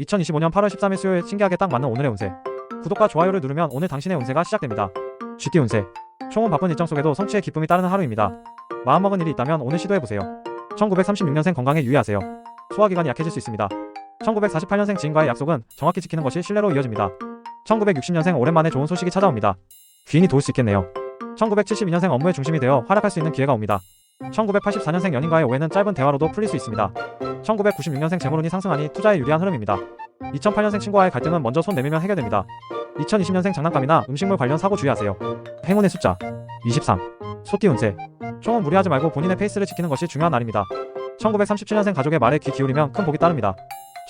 2025년 8월 13일 수요일 신기하게 딱 맞는 오늘의 운세. 구독과 좋아요를 누르면 오늘 당신의 운세가 시작됩니다. 쥐띠 운세. 총은 바쁜 일정 속에도 성취의 기쁨이 따르는 하루입니다. 마음먹은 일이 있다면 오늘 시도해보세요. 1936년생 건강에 유의하세요. 소화기관이 약해질 수 있습니다. 1948년생 지인과의 약속은 정확히 지키는 것이 신뢰로 이어집니다. 1960년생 오랜만에 좋은 소식이 찾아옵니다. 귀인이 도울 수 있겠네요. 1972년생 업무의 중심이 되어 활약할 수 있는 기회가 옵니다. 1984년생 연인과의 오해는 짧은 대화로도 풀릴 수 있습니다. 1996년생 재물운이 상승하니 투자에 유리한 흐름입니다. 2008년생 친구와의 갈등은 먼저 손 내밀면 해결됩니다. 2020년생 장난감이나 음식물 관련 사고 주의하세요. 행운의 숫자 23. 소띠 운세. 총은 무리하지 말고 본인의 페이스를 지키는 것이 중요한 날입니다. 1937년생 가족의 말에 귀 기울이면 큰 복이 따릅니다.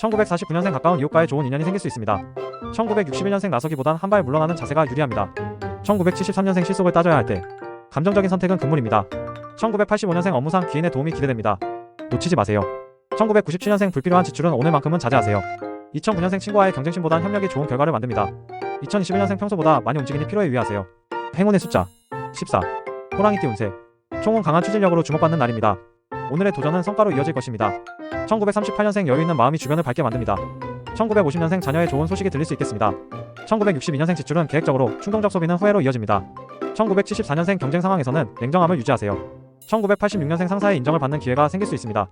1949년생 가까운 이웃과의 좋은 인연이 생길 수 있습니다. 1961년생 나서기보단 한 발 물러나는 자세가 유리합니다. 1973년생 실속을 따져야 할 때 감정적인 선택은 금물입니다. 1985년생 업무상 기인의 도움이 기대됩니다. 놓치지 마세요. 1997년생 불필요한 지출은 오늘만큼은 자제하세요. 2009년생 친구와의 경쟁심보단 협력이 좋은 결과를 만듭니다. 2021년생 평소보다 많이 움직이니 피로에 유의하세요. 행운의 숫자 14. 호랑이띠 운세. 총은 강한 추진력으로 주목받는 날입니다. 오늘의 도전은 성과로 이어질 것입니다. 1938년생 여유 있는 마음이 주변을 밝게 만듭니다. 1950년생 자녀의 좋은 소식이 들릴 수 있겠습니다. 1962년생 지출은 계획적으로 충동적 소비는 후회로 이어집니다. 1974년생 경쟁 상황에서는 냉정함을 유지하세요. 1986년생 상사의 인정을 받는 기회가 생길 수 있습니다.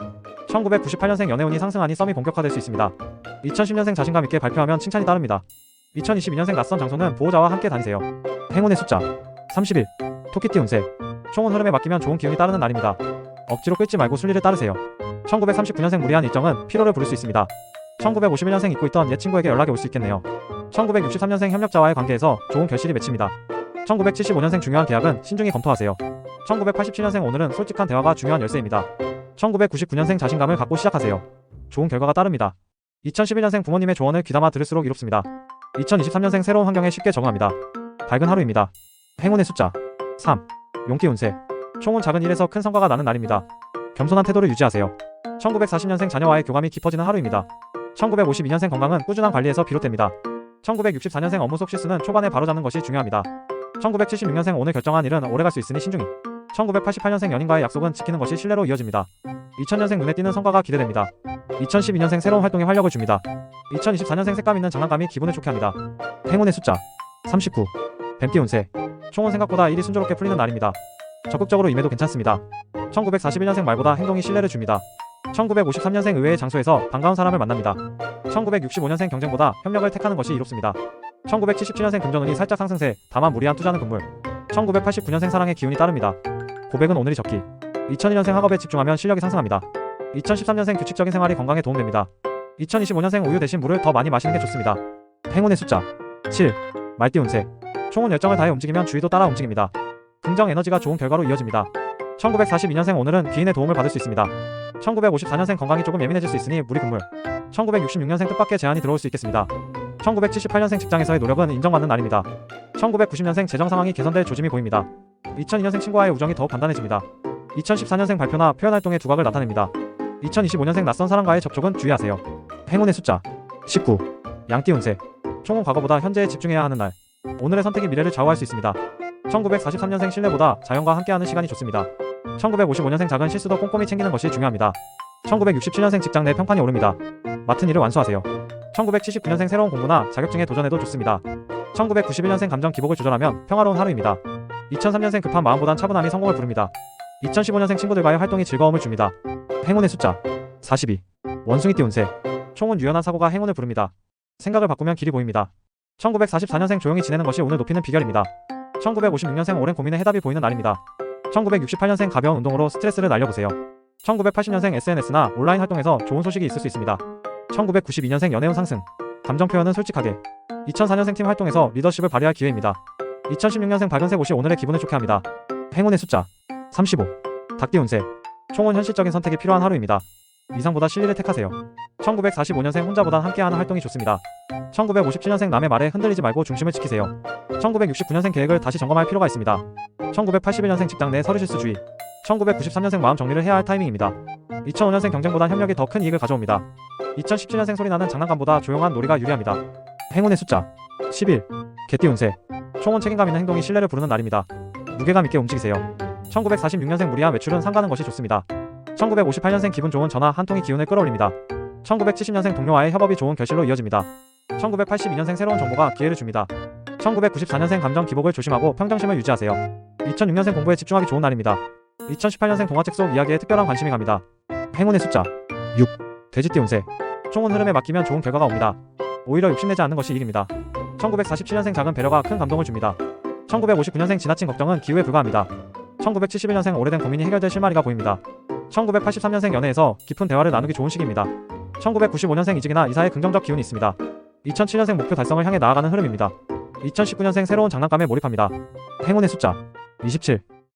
1998년생 연애운이 상승하니 썸이 본격화될 수 있습니다. 2010년생 자신감 있게 발표하면 칭찬이 따릅니다. 2022년생 낯선 장소는 보호자와 함께 다니세요. 행운의 숫자 31. 토끼띠 운세. 총은 흐름에 맡기면 좋은 기운이 따르는 날입니다. 억지로 끌지 말고 순리를 따르세요. 1939년생 무리한 일정은 피로를 부를 수 있습니다. 1951년생 잊고 있던 옛 친구에게 연락이 올 수 있겠네요. 1963년생 협력자와의 관계에서 좋은 결실이 맺힙니다. 1975년생 중요한 계약은 신중히 검토하세요. 1987년생 오늘은 솔직한 대화가 중요한 열쇠입니다. 1999년생 자신감을 갖고 시작하세요. 좋은 결과가 따릅니다. 2011년생 부모님의 조언을 귀담아 들을수록 이롭습니다. 2023년생 새로운 환경에 쉽게 적응합니다. 밝은 하루입니다. 행운의 숫자 3. 용띠 운세. 총은 작은 일에서 큰 성과가 나는 날입니다. 겸손한 태도를 유지하세요. 1940년생 자녀와의 교감이 깊어지는 하루입니다. 1952년생 건강은 꾸준한 관리에서 비롯됩니다. 1964년생 업무 속 실수는 초반에 바로잡는 것이 중요합니다. 1976년생 오늘 결정한 일은 오래 갈 수 있으니 신중히. 1988년생 연인과의 약속은 지키는 것이 신뢰로 이어집니다. 2000년생 눈에 띄는 성과가 기대됩니다. 2012년생 새로운 활동에 활력을 줍니다. 2024년생 색감 있는 장난감이 기분을 좋게 합니다. 행운의 숫자 39. 뱀띠 운세. 총은 생각보다 일이 순조롭게 풀리는 날입니다. 적극적으로 임해도 괜찮습니다. 1941년생 말보다 행동이 신뢰를 줍니다. 1953년생 의외의 장소에서 반가운 사람을 만납니다. 1965년생 경쟁보다 협력을 택하는 것이 이롭습니다. 1977년생 금전운이 살짝 상승세, 다만 무리한 투자는 금물. 1989년생 사랑의 기운이 따릅니다. 고백은 오늘이 적기. 2001년생 학업에 집중하면 실력이 상승합니다. 2013년생 규칙적인 생활이 건강에 도움됩니다. 2025년생 우유 대신 물을 더 많이 마시는 게 좋습니다. 행운의 숫자 7. 말띠 운세. 총은 열정을 다해 움직이면 주위도 따라 움직입니다. 긍정 에너지가 좋은 결과로 이어집니다. 1942년생 오늘은 기인의 도움을 받을 수 있습니다. 1954년생 건강이 조금 예민해질 수 있으니 무리 금물. 1966년생 뜻밖의 제안이 들어올 수 있겠습니다. 1978년생 직장에서의 노력은 인정받는 날입니다. 1990년생 재정 상황이 개선될 조짐이 보입니다. 2002년생 친구와의 우정이 더욱 단단해집니다. 2014년생 발표나 표현 활동의 두각을 나타냅니다. 2025년생 낯선 사람과의 접촉은 주의하세요. 행운의 숫자 19. 양띠 운세. 총은 과거보다 현재에 집중해야 하는 날. 오늘의 선택이 미래를 좌우할 수 있습니다. 1943년생 신뢰보다 자연과 함께하는 시간이 좋습니다. 1955년생 작은 실수도 꼼꼼히 챙기는 것이 중요합니다. 1967년생 직장 내 평판이 오릅니다. 맡은 일을 완수하세요. 1979년생 새로운 공부나 자격증에 도전해도 좋습니다. 1991년생 감정 기복을 조절하면 평화로운 하루입니다. 2003년생 급한 마음보단 차분함이 성공을 부릅니다. 2015년생 친구들과의 활동이 즐거움을 줍니다. 행운의 숫자 42. 원숭이띠 운세. 총은 유연한 사고가 행운을 부릅니다. 생각을 바꾸면 길이 보입니다. 1944년생 조용히 지내는 것이 오늘 높이는 비결입니다. 1956년생 오랜 고민의 해답이 보이는 날입니다. 1968년생 가벼운 운동으로 스트레스를 날려보세요. 1980년생 SNS나 온라인 활동에서 좋은 소식이 있을 수 있습니다. 1992년생 연애운 상승. 감정 표현은 솔직하게. 2004년생 팀 활동에서 리더십을 발휘할 기회입니다. 2016년생 밝은색 옷이 오늘의 기분을 좋게 합니다. 행운의 숫자 35. 닭띠 운세. 총은 현실적인 선택이 필요한 하루입니다. 이상보다 실리를 택하세요. 1945년생 혼자보단 함께하는 활동이 좋습니다. 1957년생 남의 말에 흔들리지 말고 중심을 지키세요. 1969년생 계획을 다시 점검할 필요가 있습니다. 1981년생 직장 내 서류 실수 주의. 1993년생 마음 정리를 해야 할 타이밍입니다. 2005년생 경쟁보단 협력이 더 큰 이익을 가져옵니다. 2017년생 소리나는 장난감보다 조용한 놀이가 유리합니다. 행운의 숫자 11. 개띠 운세. 총은 책임감 있는 행동이 신뢰를 부르는 날입니다. 무게감 있게 움직이세요. 1946년생 무리한 외출은 상가는 것이 좋습니다. 1958년생 기분 좋은 전화 한 통이 기운을 끌어올립니다. 1970년생 동료와의 협업이 좋은 결실로 이어집니다. 1982년생 새로운 정보가 기회를 줍니다. 1994년생 감정 기복을 조심하고 평정심을 유지하세요. 2006년생 공부에 집중하기 좋은 날입니다. 2018년생 동화책 속 이야기에 특별한 관심이 갑니다. 행운의 숫자 6. 돼지띠 운세 총은 흐름에 맡기면 좋은 결과가 옵니다. 오히려 욕심내지 않는 것이 일입니다. 1947년생 작은 배려가 큰 감동을 줍니다. 1959년생 지나친 걱정은 기후에 불과합니다. 1971년생 오래된 고민이 해결될 실마리가 보입니다. 1983년생 연애에서 깊은 대화를 나누기 좋은 시기입니다. 1995년생 이직이나 이사에 긍정적 기운이 있습니다. 2007년생 목표 달성을 향해 나아가는 흐름입니다. 2019년생 새로운 장난감에 몰입합니다. 행운의 숫자 27